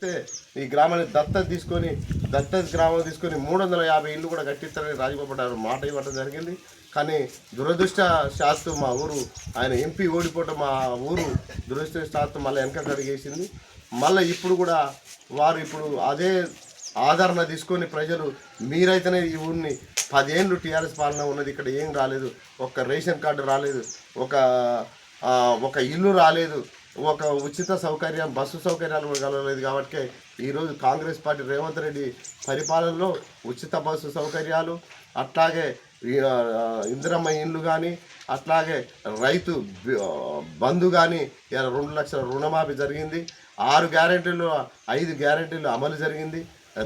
వస్తే ఈ గ్రామాన్ని దత్తత తీసుకొని దత్తత గ్రామం తీసుకొని మూడు వందల యాభై ఇల్లు కూడా కట్టిస్తారని రాజగోపాల్ మాట ఇవ్వడం జరిగింది. కానీ దురదృష్ట శాస్తు మా ఊరు ఆయన ఎంపీ ఓడిపోవడం మా ఊరు దురదృష్ట శాస్తు మళ్ళీ వెనక కడిగేసింది మళ్ళీ ఇప్పుడు కూడా వారు ఇప్పుడు అదే ఆదరణ తీసుకొని ప్రజలు మీరైతేనే ఈ ఊరిని పదేళ్ళు టీఆర్ఎస్ పాలన ఉన్నది ఇక్కడ ఏం రాలేదు. ఒక రేషన్ కార్డు రాలేదు. ఒక ఒక ఇల్లు రాలేదు. ఒక ఉచిత సౌకర్యం బస్సు సౌకర్యాలు కూడా కలగలేదు కాబట్టి ఈరోజు కాంగ్రెస్ పార్టీ రేవంత్ రెడ్డి పరిపాలనలో ఉచిత బస్సు సౌకర్యాలు అట్లాగే ఇందిరమ్మ ఇండ్లు కానీ అట్లాగే రైతు బంధు కానీ ఇలా రెండు లక్షల రుణమాఫీ జరిగింది. ఆరు గ్యారెంటీలు ఐదు గ్యారెంటీలు అమలు జరిగింది.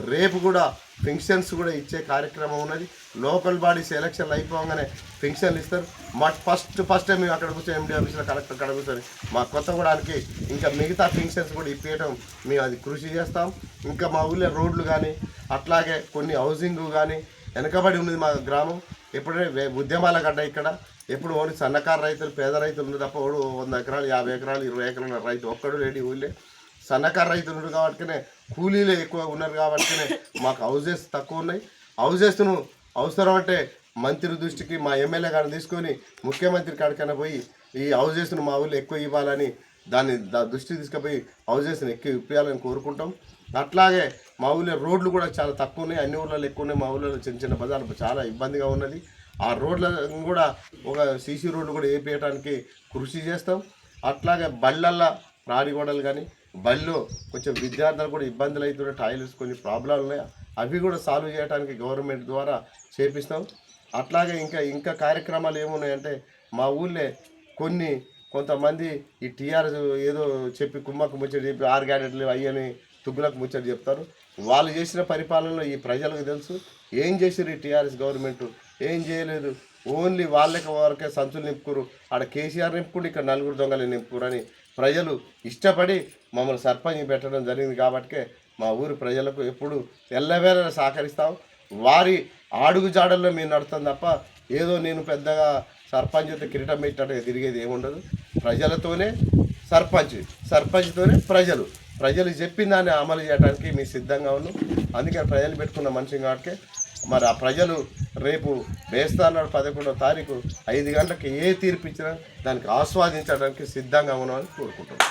రేపు కూడా ఫింక్షన్స్ కూడా ఇచ్చే కార్యక్రమం ఉన్నది. లోకల్ బాడీస్ ఎలక్షన్లు అయిపోగానే ఫింక్షన్లు ఇస్తారు. మా ఫస్ట్ ఫస్ట్ టైం మేము అక్కడ కూర్చొని ఎండి ఆఫీస్లో కలెక్టర్ అక్కడ కూర్చొని మా కొత్తగూడానికి ఇంకా మిగతా ఫింక్షన్స్ కూడా ఇప్పించడం మేము అది కృషి చేస్తాం. ఇంకా మా ఊళ్ళో రోడ్లు కానీ అట్లాగే కొన్ని హౌసింగ్ కానీ వెనకబడి ఉన్నది మా గ్రామం. ఎప్పుడైనా వే- ఉద్యమాల గడ్డ ఇక్కడ. ఎప్పుడు ఓడి సన్నకారు రైతులు పేద రైతులు తప్ప ఓడు వంద ఎకరాలు యాభై ఎకరాలు ఇరవై ఎకరాల రైతు ఒక్కడు లేడి ఊళ్ళే. సన్నకారు రైతులు ఉన్నారు కాబట్టినే కూలీలు ఎక్కువ ఉన్నారు కాబట్టినే మాకు హౌజెస్ తక్కువ ఉన్నాయి. హౌజెస్ను అవసరం అంటే మంత్రి దృష్టికి మా ఎమ్మెల్యే గారిని తీసుకొని ముఖ్యమంత్రి కాడికైనా పోయి ఈ హౌజెస్ను మా ఊళ్ళో ఎక్కువ ఇవ్వాలని దాన్ని దృష్టి దృష్టికి తీసుకుపోయి హౌజెస్ని ఎక్కువ ఇప్పించాలని కోరుకుంటాం. అట్లాగే మా ఊళ్ళో రోడ్లు కూడా చాలా తక్కువ ఉన్నాయి. అన్ని ఊళ్ళలో ఎక్కువ ఉన్నాయి. మా ఊళ్ళో చిన్న చిన్న బజార్లు చాలా ఇబ్బందిగా ఉన్నది. ఆ రోడ్ల కూడా ఒక సీసీ రోడ్లు కూడా వేపేయడానికి కృషి చేస్తాం. అట్లాగే బళ్ళల్లో రాడిగోడలు కానీ బళ్ళు కొంచెం విద్యార్థులు కూడా ఇబ్బందులు అవుతున్న టాయిలెట్స్ కొన్ని ప్రాబ్లాలు ఉన్నాయి అవి కూడా సాల్వ్ చేయడానికి గవర్నమెంట్ ద్వారా చేపిస్తాం. అట్లాగే ఇంకా ఇంకా కార్యక్రమాలు ఏమున్నాయంటే మా ఊళ్ళో కొన్ని కొంతమంది ఈ టీఆర్ఎస్ ఏదో చెప్పి కుమ్మకు ముచ్చట చెప్పి ఆరు గ్యాడెట్లు అయ్యని తుగ్గులకు ముచ్చట చెప్తారు. వాళ్ళు చేసిన పరిపాలనలో ఈ ప్రజలకు తెలుసు. ఏం చేసారు ఈ టీఆర్ఎస్ గవర్నమెంట్ ఏం చేయలేదు. ఓన్లీ వాళ్ళకి వరకే సంచులు నింపుకురు. ఆడ కేసీఆర్ నింపుకుని ఇక్కడ నలుగురు దొంగలు నింపుకురని ప్రజలు ఇష్టపడి మమ్మల్ని సర్పంచ్ పెట్టడం జరిగింది కాబట్టి మా ఊరి ప్రజలకు ఎప్పుడు ఎల్లవేళ సహకరిస్తాం వారి అడుగు జాడల్లో మేము నడుస్తాం తప్ప ఏదో నేను పెద్దగా సర్పంచ్ కిరీటం పెట్టినట్టుగా తిరిగేది ఏముండదు. ప్రజలతోనే సర్పంచ్ సర్పంచ్తోనే ప్రజలు. ప్రజలు చెప్పిన దాన్ని అమలు చేయడానికి మేము సిద్ధంగా ఉన్నాం. అందుకే ప్రజలు పెట్టుకున్న మనిషి కాబట్టి మరి ఆ ప్రజలు రేపు వేస్తానాడు పదకొండవ తారీఖు ఐదు గంటలకు ఏ తీర్పు ఇచ్చినా దానికి ఆస్వాదించడానికి సిద్ధంగా ఉన్నామని కోరుకుంటున్నాం.